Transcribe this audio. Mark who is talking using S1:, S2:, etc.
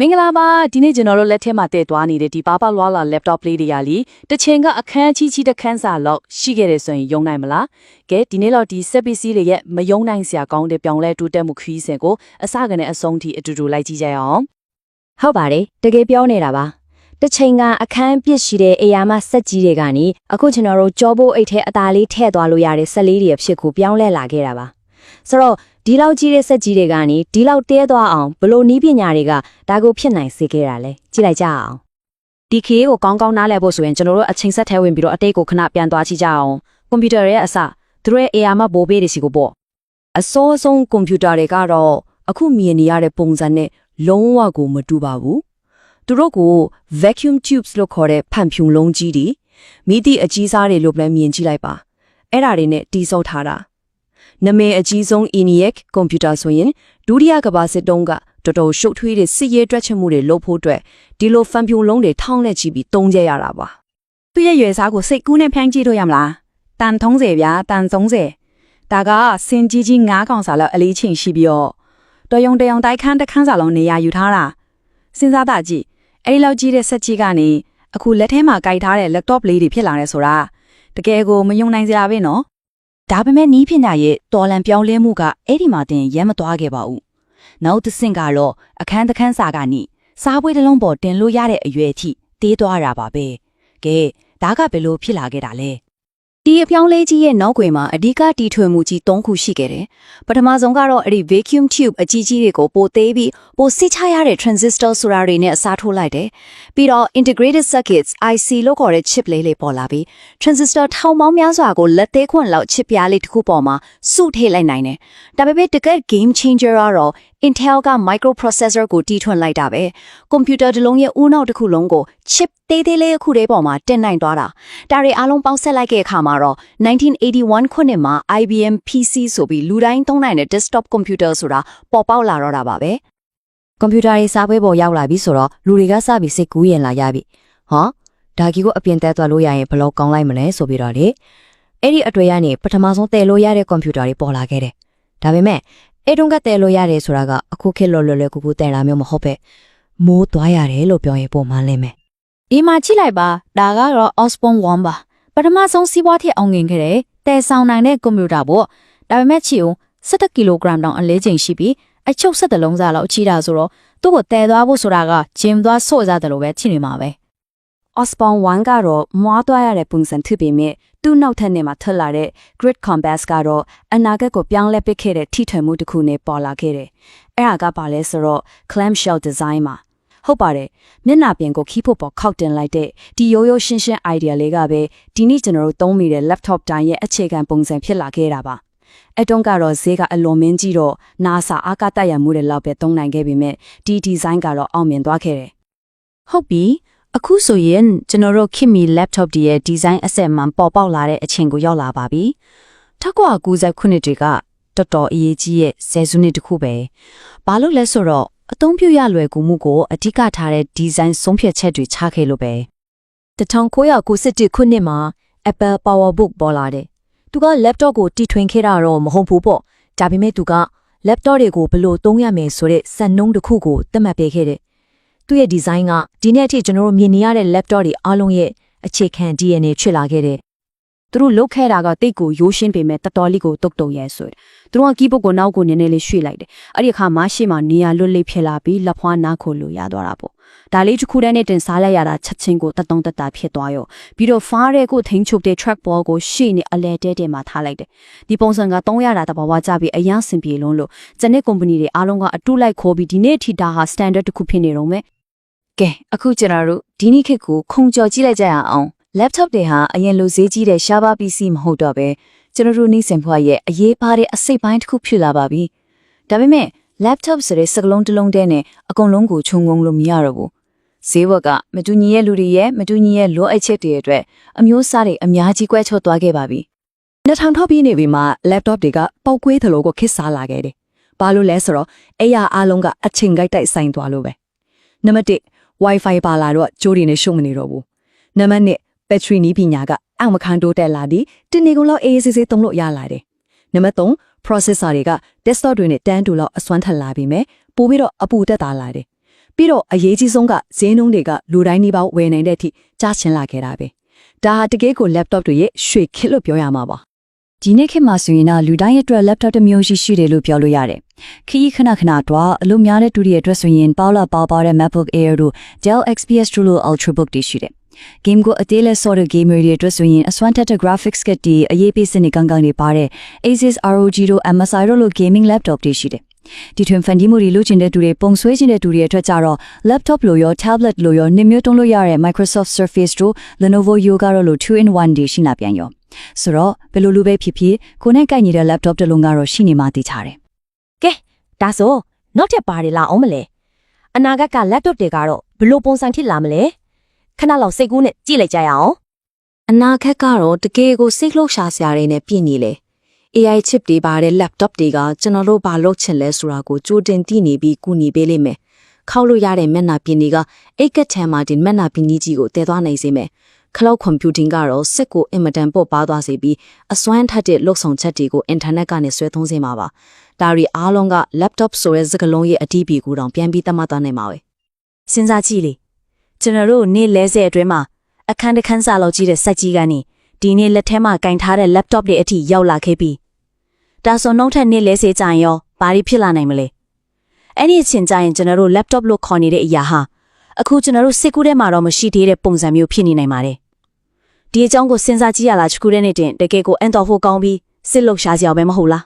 S1: မင်္ဂလာပါဒီနေ့ကျွန်တော်တို့လက်ထဲမှာတည်သွားနေတဲ့ဒီပါပါလွာလာ laptop လေးတွေကလीတစ်ချိန်ကအခန်းကြီးကြီးတစ်ခန်းစာလောက်ရှိခဲ့တယ်ဆိုရင်ယုံနိုင်မလားကဲဒီနေ့တော့ဒီစက်ပစ္စည်းတွေရဲ့မယုံနိုင်စရာကောင်းတဲ့ပြောင်းလဲတိုးတက်မှုခရီးစဉ်ကိုအစကနေအဆုံးထိအတူတူလိုက်ကြည့်ကြရအောင်
S2: ဟုတ်ပါတယ်တကယ်ပြောနေတာပါတစ်ချိန်ကအခန်းပြစ်ရှိတဲ့အေယာမစက်ကြီးတွေကနေအခုကျွန်တော်တို့ကြောဖို့အိတ်ထဲအသားလေးထည့်သွားလို့ရတဲ့ဆက်လေးတွေဖြစ်ကိုပြောင်းလဲလာခဲ့တာပါ ဆိုတော့ဒီလောက်ကြီးတဲ့စက်ကြီးတွေကနေဒီလောက်တဲသွားအောင်ဘလို့နီးပညာတွေကဒါကိုဖြစ်နိုင်စေခဲ့တာလဲကြည့်လိုက်ကြအောင်
S3: ဒီခေတ်ကိုကောင်းကောင်းနားလည်ဖို့ဆိုရင်ကျွန်တော်တို့အချိန်ဆက်ထဲဝင်ပြီးတော့အတိတ်ကိုခဏပြန်သွားကြည့်ကြအောင်ကွန်ပျူတာရဲ့အစသူတို့ရဲ့ AR မှာဘိုးဘေးတွေစီကိုပေါ့
S1: အစောဆုံးကွန်ပျူတာတွေကတော့အခုမြင်နေရတဲ့ပုံစံနဲ့လုံးဝကိုမတူပါဘူးသူတို့ကို vacuum tubes လို့ခေါ်တဲ့ဖန်ဖြူလုံးကြီးတွေမိသည့်အကြီးစားတွေလို့လည်းမြင်ကြည့်လိုက်ပါအဲ့ဒါတွေနဲ့တီးဆောက်ထားတာ နမေအကြီးဆုံး ENIAC ကွန်ပျူတာဆိုရင်ဒုတိယကမ္ဘာစစ်တုန်းကတော်တော်ရှုပ်ထွေးတဲ့စစ်ရေးတွက်ချက်မှုတွေလုပ်ဖို့အတွက်ဒီလိုဖန်ဖြူလုံးတွေထောင်းလက်ချီပြီးတုံးကြရတာပါ
S3: သူ့ရဲ့ရွယ်စားကိုစိတ်ကူးနဲ့ဖျန်းကြည့်လို့ရမလားတန်30ဗျာတန်30ဒါကစင်ကြီးကြီး9កောင်စာလောက်အလေးချိန်ရှိပြီးတော့တော်ယုံတယုံတိုက်ခန်းတစ်ခန်းစာလုံးနေရာယူထားတာစဉ်းစားတာကြည့်အဲ့ဒီလောက်ကြီးတဲ့ဆက်ကြီးကနေအခုလက်ထဲမှာကြိုက်ထားတဲ့ laptop လေးတွေဖြစ်လာတယ်ဆိုတာတကယ်ကိုမယုံနိုင်စရာပဲနော်
S4: ဒါပေမဲ့နီးပညာရဲ့တော်လန်ပြောင်းလဲမှုကအဲ့ဒီမှာတင်ရမ်းမသွားခဲ့ပါဘူး။နောက်တစ်ဆင့်ကတော့အခန်းတစ်ခန်းစာကနေစားပွဲတစ်လုံးပေါ်တင်လို့ရတဲ့အရွယ်အထိတေးသွားတာပါပဲ။ကဲဒါကဘယ်လိုဖြစ်လာခဲ့တာလဲ။ ဒီအပြောင်းလဲကြီးရဲ့နောက်ွယ်မှာအဓိကတီထွင်မှုကြီး၃ခုရှိခဲ့တယ်။ပထမဆုံးကတော့အဲ့ဒီ vacuum tube အကြီးကြီးတွေကိုပိုသေးပြီးပိုစစ်ချရတဲ့ transistor ဆိုတာတွေနဲ့အစားထိုးလိုက်တယ်။ပြီးတော့ integrated circuits IC လို့ခေါ်တဲ့ chip လေးလေးပေါ်လာပြီး transistor ထောင်ပေါင်းများစွာကိုလက်သေးခွန်းလောက် chip ပြားလေးတစ်ခုပေါ်မှာစုထည့်လိုက်နိုင်တယ်။ဒါပေမဲ့တကယ် game changer ကတော့ Intel က microprocessor ကိုတီထွင်လိုက်တာပဲ။ကွန်ပျူတာတစ်လုံးရဲ့ဦးနောက်တစ်ခုလုံးကို chip သေးသေးလေးတစ်ခုတည်းပေါ်မှာတင်နိုင်သွားတာ။ဒါတွေအားလုံးပေါင်းဆက်လိုက်တဲ့အခါမှာတော့1981ခုနှစ်မှာ IBM PC ဆိုပြီးလူတိုင်းသုံးနိုင်တဲ့ desktop computer ဆိုတာပေါ်ပေါက်လာတော့တာပါပဲ။ကွန်ပျူတာတွေစားပွဲပေါ်ရောက်လာပြီဆိုတော့လူတွေကစပြီးစိတ်ကူးရင်လာရပြီ။ဟောဒါကြီးကိုအပြင်တက်သွားလို့ရရင်ဘယ်လောက်ကောင်းလိုက်မလဲဆိုပြီးတော့လေအဲ့ဒီအတွေ့အကြုံကနေပထမဆုံးတည်လို့ရတဲ့ကွန်ပျူတာတွေပေါ်လာခဲ့တယ်။ဒါပေမဲ့ အဲ့တုန်းကတည်လို့ရတယ်ဆိုတာကအခုခေတ်လော်လော်လွယ်ကူကူတည်လာမျိုးမဟုတ်ပဲမိုးသွားရတယ်လို့ပြောရင်ပုံမှန်လိမ့်မယ်
S3: ဒီမှာကြည့်လိုက်ပါဒါကတော့ Osborne 1ပါပထမဆုံးစီးပွားထည့်အောင်ငင်ခဲ့တယ်တဲဆောင်နိုင်တဲ့ကွန်ပျူတာပေါ့ဒါပေမဲ့ချီအောင်17ကီလိုဂရမ်တောင်အလေးချိန်ရှိပြီးအချုပ်17လုံးစားလောက်ချီတာဆိုတော့သူ့ကိုတဲသွားဖို့ဆိုတာကဂျင်သွားဆော့ကြတယ်လို့ပဲဖြစ်နေမှာပဲ
S4: Osborne 1ကတော့မွားသွားရတဲ့ပုံစံဖြစ်ပေမဲ့ သူ့နောက်ထပ်နေမှာထွက်လာတဲ့ Grid Compass ကတော့အနာဂတ်ကိုပြောင်းလဲပစ်ခဲ့တဲ့ထိထွင်မှုတစ်ခုနဲ့ပေါ်လာခဲ့တယ်။အဲ့ဒါကပါလဲဆိုတော့ clamshell design မှာဟုတ်ပါတယ်မျက်နှာပြင်ကိုခီးဖို့ပေါ်ခောက်တင်လိုက်တဲ့ဒီရိုးရိုးရှင်းရှင်း idea လေးကပဲဒီနေ့ကျွန်တော်တို့သုံးမိတဲ့ laptop တိုင်းရဲ့အခြေခံပုံစံဖြစ်လာခဲ့တာပါအတုံးကတော့ဈေးကအလွန်မင်းကြီးတော့ NASA အာကာသရမှုတွေလောက်ပဲသုံးနိုင်ခဲ့ပေမဲ့ဒီ design ကတော့အောင်မြင်သွားခဲ့တယ်
S5: ဟုတ်ပြီ အခုဆိုရင်ကျွန်တော်တို့ခင်မီ laptop တွေရဲ့ design အဆက်မှန်ပေါ်ပေါက်လာတဲ့အချိန်ကိုရောက်လာပါပြီ1990ခုနှစ်တွေကတော်တော်အရေးကြီးရဲ့ဆယ်စုနှစ်တစ်ခုပဲဘာလို့လဲဆိုတော့အသုံးပြုရလွယ်ကူမှုကိုအဓိကထားတဲ့ design ဆုံးဖြတ်ချက်တွေချခဲ့လို့ပဲ
S2: 1991ခုနှစ်မှာ Apple PowerBook ပေါ်လာတယ်။သူက laptop ကိုတီထွင်ခဲ့တာတော့မဟုတ်ဘူးပေါ့။ဒါပေမဲ့သူက laptop တွေကိုဘယ်လိုသုံးရမယ်ဆိုတဲ့စံနှုန်းတစ်ခုကိုသတ်မှတ်ပေးခဲ့တယ်။ သူ့ရဲ့ design ကဒီနေ့အထိကျွန်တော်တို့မြင်နေရတဲ့ laptop တွေအားလုံးရဲ့အခြေခံ DNA ဖြစ်လာခဲ့တယ်
S4: သူတို့လုတ်ခဲ့တာကတိတ်ကိုရိုးရှင်းပေမဲ့တော်တော်လေးကိုတုတ်တုံရဲဆိုတယ်သူတို့ကကီးဘုတ်ကိုနောက်ကိုနည်းနည်းလေးရွှေ့လိုက်တယ်အဲ့ဒီအခါမှရှေ့မှာနေရာလွတ်လေးဖြစ်လာပြီးလက်ဖွားနားခိုလို့ရသွားတာပေါ့ဒါလေးတစ်ခုတည်းနဲ့တင်စားလိုက်ရတာချက်ချင်းကိုတတုံတက်တာဖြစ်သွားရောပြီးတော့ဖားတဲ့ကိုထိန်းချုပ်တဲ့ track ball ကိုရှေ့နေအလဲတဲတဲမှာထားလိုက်တယ်ဒီပုံစံက300တာတဘာဝကြပြီးအရန်စင်ပြေလုံးလို့ဇနစ်ကုမ္ပဏီတွေအားလုံးကအတူလိုက်ခေါ်ပြီးဒီနေ့အထိဒါဟာ standard တစ်ခုဖြစ်နေတော့မယ်
S5: ကဲအခုကျွန်တော်တို့ဒီနေ့ခေတ်ကိုခုံကြော်ကြည့်လိုက်ကြရအောင် laptop တွေဟာအရင်လိုဈေးကြီးတဲ့ရှားပါ PC မဟုတ်တော့ပဲကျွန်တော်တို့နေ့စဉ်ဘဝရဲ့အရေးပါတဲ့အစိတ်ပိုင်းတစ်ခုဖြစ်လာပါပြီဒါပေမဲ့ laptop ဆိုတဲ့စကလုံးတစ်လုံးတည်းနဲ့အကုန်လုံးကိုခြုံငုံလို့မရတော့ဘူးဈေးဘက်ကမတူညီရဲ့လူတွေရဲ့မတူညီရဲ့လိုအပ်ချက်တွေအတွက်အမျိုးအစားတွေအများကြီးကွဲချော့သွားခဲ့ပါပြီ
S1: 2000ထောက်ပြီးနေပြီမှာ laptop တွေကပောက်ကွေးသလိုကိုခစ်စားလာခဲ့တယ်။ဘာလို့လဲဆိုတော့အဲ့ရအားလုံးကအချိန်ကြိုက်တိုက်ဆိုင်သွားလို့ပဲ။နံပါတ်1 Wi-Fi ပါလာတော့ကြိုးတွေနဲ့ရှုံမနေတော့ဘူး။နံပါတ်2 battery နီးပညာကအောက်မခံတိုးတက်လာပြီးတင်းနေကုန်လောက်အေးအေးဆေးဆေးသုံးလို့ရလာတယ်။နံပါတ်3 processor တွေက desktop တွေနဲ့တန်းတူလောက်အစွမ်းထက်လာပြီးမြဲပို့ပြီးတော့အပူတက်တာလာတယ်။
S2: ပြီးတော့အရေးကြီးဆုံးကဈေးနှုန်းတွေကလူတိုင်းနီးပါးဝယ်နိုင်တဲ့အထိကြားချင်လာခဲ့တာပဲဒါဟာတကယ်ကို laptop တွေရဲ့ရွှေခေတ်လို့ပြောရမှာပါ
S4: ဒီနေ့ခေတ်မှာဆိုရင်တော့လူတိုင်းရဲ့အတွက် laptop တစ်မျိုးရှိရှိတယ်လို့ပြောလို့ရတယ်။ခရီးခဏခဏတော့အလုပ်များတဲ့သူတွေရဲ့အတွက်ဆိုရင်ပေါလာပေါပါတဲ့ MacBook Air တို့ Dell XPS တို့လို Ultrabook တွေရှိတယ်။ game ကိုအသေးလဲဆော့တဲ့ gamer တွေအတွက်ဆိုရင်အစွမ်းထက်တဲ့ graphics card တွေအရေးပေးစနစ်ကောင်းကောင်းတွေပါတဲ့ Asus ROG တို့ MSI တို့လို gaming laptop တွေရှိတယ်။ဒီထွင်ဖန်တီးမှုတွေလုပ်ချင်တဲ့သူတွေပုံဆွဲချင်တဲ့သူတွေအတွက်ကြတော့ laptop လို့ရော tablet လို့ရောနှစ်မျိုးတုံးလို့ရတဲ့ Microsoft Surface တို့ Lenovo Yoga တို့လို 2-in-1 တွေရှိလာပြန်ရော။ ဆိုတော့ဘယ်လိုလိုပဲဖြစ်ဖြစ်ကိုယ်နဲ့ကိုက်ညီတဲ့ laptop တစ်လုံးကတော့ရှိနေမှသိချတယ်
S2: ကဲဒါဆိုနောက်ထပ်ပါတယ်လားအောင်မလဲအနာဂတ်က laptop တွေကတော့ဘယ်လိုပုံစံဖြစ်လာမလဲခဏလောက်စိတ်ကူးနဲ့ကြည့်လိုက်ကြရအောင်
S1: အနာခက်ကတော့တကယ်ကိုစိတ်လှုပ်ရှားစရာတွေနဲ့ပြည့်နေလေ AI chip တွေပါတဲ့ laptop တွေကကျွန်တော်တို့ဘာလုပ်ချင်လဲဆိုတာကိုကြိုတင်သိနေပြီးကူညီပေးလိမ့်မယ်ခောက်လို့ရတဲ့မျက်နှာပြင်တွေကအိတ်ကက်ထံမှာဒီမျက်နှာပြင်ကြီးကြီးကိုတည်သွားနိုင်စေမယ် cloud computing ကတော့စစ်ကိုအင်မတန်ပို့ပါသွားစေပြီးအစွမ်းထက်တဲ့လုပ်ဆောင်ချက်တွေကို internet ကနေဆွဲသုံးစေမှာပါဒါရီအားလုံးက laptop ဆိုတဲ့စကားလုံးရဲ့အတိပီကိုတောင်ပြန်ပြီးသတ်မှတ်သွားနိုင်မှာပဲ
S2: စဉ်းစားကြည့်လေကျွန်တော်တို့နေ့လဲဆယ်အတွင်းမှာအခန်းတစ်ခန်းစာလောက်ကြီးတဲ့စက်ကြီးကနေဒီနေ့လက်ထဲမှာကင်ထားတဲ့ laptop တွေအထိရောက်လာခဲ့ပြီဒါဆိုနောက်ထပ်နေ့လဲဆယ်ကြရင်ရောဘာတွေဖြစ်လာနိုင်မလဲအဲ့ဒီအချိန်ကျရင်ကျွန်တော်တို့ laptop လို့ခေါ်နေတဲ့အရာဟာ အခုကျွန်တော်တို့စစ်ကူးထဲမှာတော့မရှိသေးတဲ့ပုံစံမျိုးဖြစ်နေနိုင်ပါတယ်ဒီအကြောင်းကိုစဉ်းစားကြည့်ရလားချကူတဲ့နေ့တင်တကယ်ကိုအန်တော်ဖို့ကောင်းပြီးစစ်လုရှားစရာပဲမဟုတ်လား